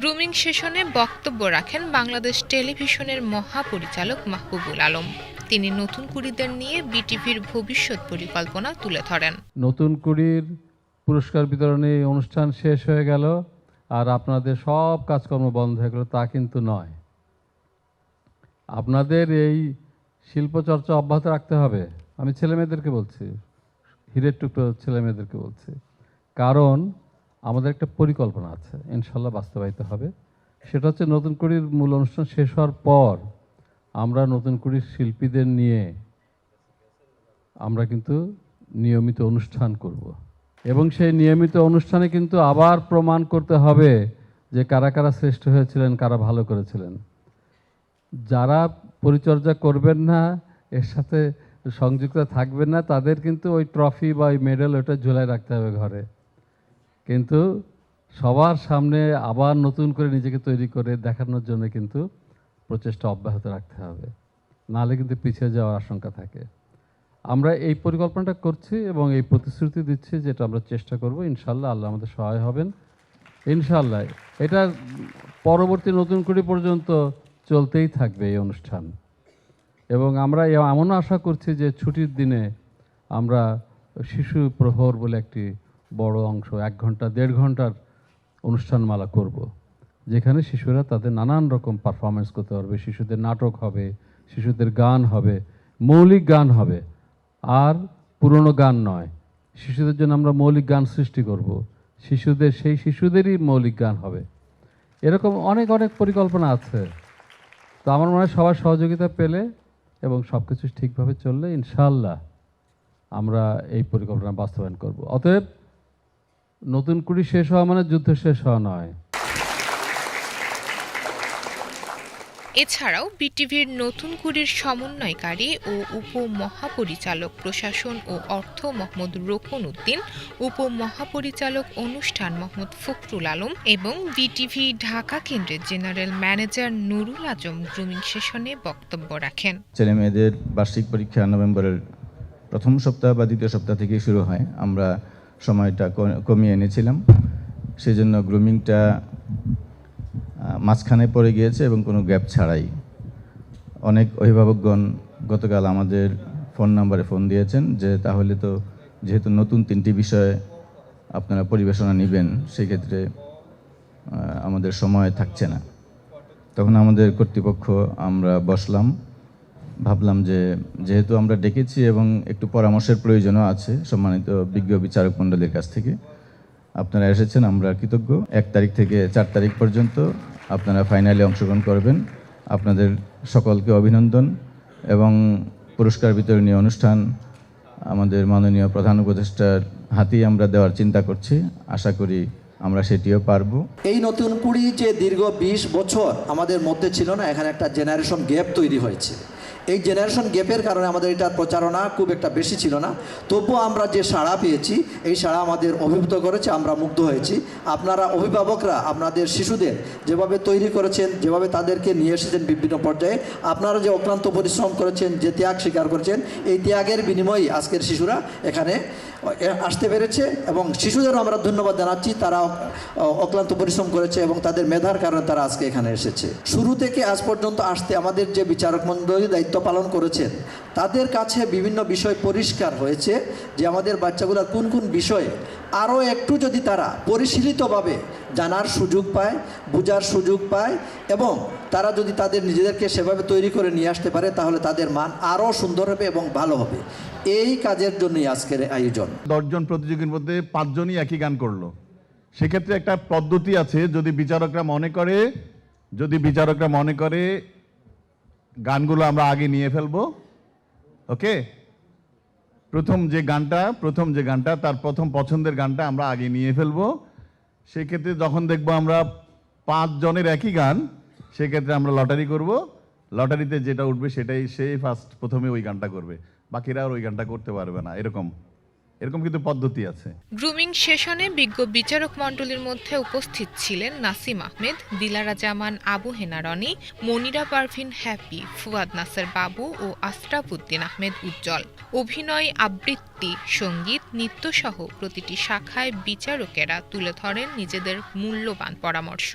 Grooming সেশনে বক্তব্য রাখেন বাংলাদেশ টেলিভিশনের মহাপরিচালক মাহবুবুল আলম। তিনি নতুন কুড়িদের নিয়ে বিটিভির ভবিষ্যৎ পরিকল্পনা তুলে ধরেন। নতুন কুড়ির পুরস্কার বিতরণী অনুষ্ঠান শেষ হয়ে গেল আর আপনাদের সব কাজকর্ম বন্ধ হয়ে গেল, তা কিন্তু নয়। আপনাদের এই শিল্পচর্চা অব্যাহত রাখতে হবে। আমি ছেলেমেয়েদেরকে বলছি, হিরের টুকরো ছেলেমেয়েদেরকে বলছি। কারণ আমাদের একটা পরিকল্পনা আছে, ইনশাল্লাহ বাস্তবায়িত হবে। সেটা হচ্ছে নতুন কুড়ির মূল অনুষ্ঠান শেষ হওয়ার পর আমরা নতুন কুড়ির শিল্পীদের নিয়ে আমরা কিন্তু নিয়মিত অনুষ্ঠান করব। এবং সেই নিয়মিত অনুষ্ঠানে কিন্তু আবার প্রমাণ করতে হবে যে কারা কারা শ্রেষ্ঠ হয়েছিলেন, কারা ভালো করেছিলেন। যারা পরিচর্যা করবেন না, এর সাথে সংযুক্ত থাকবেন না, তাদের কিন্তু ওই ট্রফি বা ওই মেডেল ওটা ঝুলাই রাখতে হবে ঘরে। কিন্তু সবার সামনে আবার নতুন করে নিজেকে তৈরি করে দেখানোর জন্য কিন্তু প্রচেষ্টা অব্যাহত রাখতে হবে। নাহলে কিন্তু পিছিয়ে যাওয়ার আশঙ্কা থাকে। আমরা এই পরিকল্পনাটা করছি এবং এই প্রতিশ্রুতি দিচ্ছি যেটা আমরা চেষ্টা করব। ইনশাল্লাহ আল্লাহ আমাদের সহায় হবেন। ইনশাল্লাহ এটা পরবর্তী নতুন কুড়ি পর্যন্ত চলতেই থাকবে এই অনুষ্ঠান। এবং আমরা এমনও আশা করছি যে ছুটির দিনে আমরা শিশু প্রহর বলে একটি বড় অংশ, এক ঘণ্টা, দেড় ঘণ্টার অনুষ্ঠানমালা করব। যেখানে শিশুরা তাদের নানান রকম পারফরমেন্স করতে পারবে শিশুদের নাটক হবে, শিশুদের গান হবে, মৌলিক গান হবে, আর পুরনো গান নয় শিশুদের জন্য আমরা মৌলিক গান সৃষ্টি করব। শিশুদের, সেই শিশুদেরই মৌলিক গান হবে এরকম অনেক অনেক পরিকল্পনা আছে তো আমার মনে হয় সবার সহযোগিতা পেলে এবং সব কিছু ঠিকভাবে চললে ইনশাল্লাহ আমরা এই পরিকল্পনা বাস্তবায়ন করব অতএব নতুন কুড়ি শেষ হওয়া মানে যুদ্ধ শেষ হওয়া নয়। এছাড়াও বিটিভির নতুন কুড়ির সমন্বয়কারী ও উপমহাপরিচালক প্রশাসন ও অর্থ মোহাম্মদ রোকন উদ্দিন উপমহাপরিচালক অনুষ্ঠান মোহাম্মদ ফখরুল আলম এবং বিটিভি ঢাকা কেন্দ্রের general manager Nurul Azam grooming সেশনে বক্তব্য রাখেন। ছেলে মেয়েদের বার্ষিক পরীক্ষা নভেম্বরের প্রথম সপ্তাহ বা দ্বিতীয় সপ্তাহ থেকে শুরু হয়। আমরা সময়টা কমিয়ে এনেছিলাম। সেজন্য গ্রুমিংটা মাঝখানে পড়ে গিয়েছে এবং কোনো গ্যাপ ছাড়াই। অনেক অভিভাবকগণ গতকাল আমাদের ফোন নাম্বারে ফোন দিয়েছেন যে, তাহলে তো যেহেতু নতুন তিনটি বিষয়ে আপনারা পরিবেশনা নেবেন, সেক্ষেত্রে আমাদের সময় থাকছে না। তখন আমাদের কর্তৃপক্ষ আমরা বসলাম। ভাবলাম যে যেহেতু আমরা ডেকেছি এবং একটু পরামর্শের প্রয়োজনও আছে সম্মানিত বিজ্ঞ বিচারক মণ্ডলীর কাছ থেকে, আপনারা এসেছেন, আমরা কৃতজ্ঞ। এক তারিখ থেকে চার তারিখ পর্যন্ত আপনারা ফাইনালে অংশগ্রহণ করবেন। আপনাদের সকলকে অভিনন্দন এবং পুরস্কার বিতরণী অনুষ্ঠান আমাদের মাননীয় প্রধান উপদেষ্টার হাতেই আমরা দেওয়ার চিন্তা করছি। আশা করি আমরা সেটিও পারব। এই নতুন কুড়ি যে দীর্ঘ বিশ বছর আমাদের মধ্যে ছিল না, এখানে একটা জেনারেশন গ্যাপ তৈরি হয়েছে। এই জেনারেশন গ্যাপের কারণে আমাদের এটার প্রচারণা খুব একটা বেশি ছিল না। তবুও আমরা যে সাড়া পেয়েছি, এই সাড়া আমাদের অভিভূত করেছে, আমরা মুগ্ধ হয়েছি। আপনারা অভিভাবকরা, আপনাদের শিশুদের যেভাবে তৈরি করেছেন, যেভাবে তাদেরকে নিয়ে এসেছেন বিভিন্ন পর্যায়ে, আপনারা যে অক্লান্ত পরিশ্রম করেছেন, যে ত্যাগ স্বীকার করেছেন, এই ত্যাগের বিনিময়ে আজকের শিশুরা এখানে আসতে পেরেছে এবং শিশুদেরও আমরা ধন্যবাদ জানাচ্ছি, তারা অক্লান্ত পরিশ্রম করেছে এবং তাদের মেধার কারণে তারা আজকে এখানে এসেছে। শুরু থেকে আজ পর্যন্ত আসতে আমাদের যে বিচারক মণ্ডলী দায়িত্ব পালন করেছেন। তাদের কাছে বিভিন্ন বিষয় পরিষ্কার হয়েছে যে আমাদের বাচ্চাগুলোর কোন কোন বিষয়ে আরও একটু যদি তারা পরিশীলিতভাবে জানার সুযোগ পায়, বোঝার সুযোগ পায় এবং তারা যদি তাদের নিজেদেরকে সেভাবে তৈরি করে নিয়ে আসতে পারে, তাহলে তাদের মান আরও সুন্দর হবে এবং ভালো হবে। এই কাজের জন্যই আজকের আয়োজন। দশজন প্রতিযোগীর মধ্যে পাঁচজনই একই গান করল। সেক্ষেত্রে একটা পদ্ধতি আছে, যদি বিচারকরা মনে করে, যদি বিচারকরা মনে করে গানগুলো আমরা আগে নিয়ে ফেলব। ওকে? প্রথম যে গানটা, প্রথম যে গানটা, তার প্রথম পছন্দের গানটা আমরা আগে নিয়ে ফেলব। সেক্ষেত্রে যখন দেখব আমরা পাঁচ জনের একই গান, সেক্ষেত্রে আমরা লটারি করব। লটারিতে যেটা উঠবে সেটাই সেই ফার্স্ট প্রথমে ওই গানটা করবে। বাকিরা আর ওই গানটা করতে পারবে না, এরকম। এরকম কিন্তু পদ্ধতি আছে। গ্রুমিং সেশনে বিজ্ঞ বিচারক মণ্ডলীর মধ্যে উপস্থিত ছিলেন নাসিম আহমেদ দিলারা জামান আবু হেনা রনি মনিরা পারভিন হ্যাপি, ফুয়াদ নাসের বাবু ও আশরাফ উদ্দিন আহমেদ উজ্জ্বল। অভিনয়, আবৃত্তি, সংগীত নৃত্যসহ প্রতিটি শাখায় বিচারকেরা তুলে ধরেন নিজেদের মূল্যবান পরামর্শ।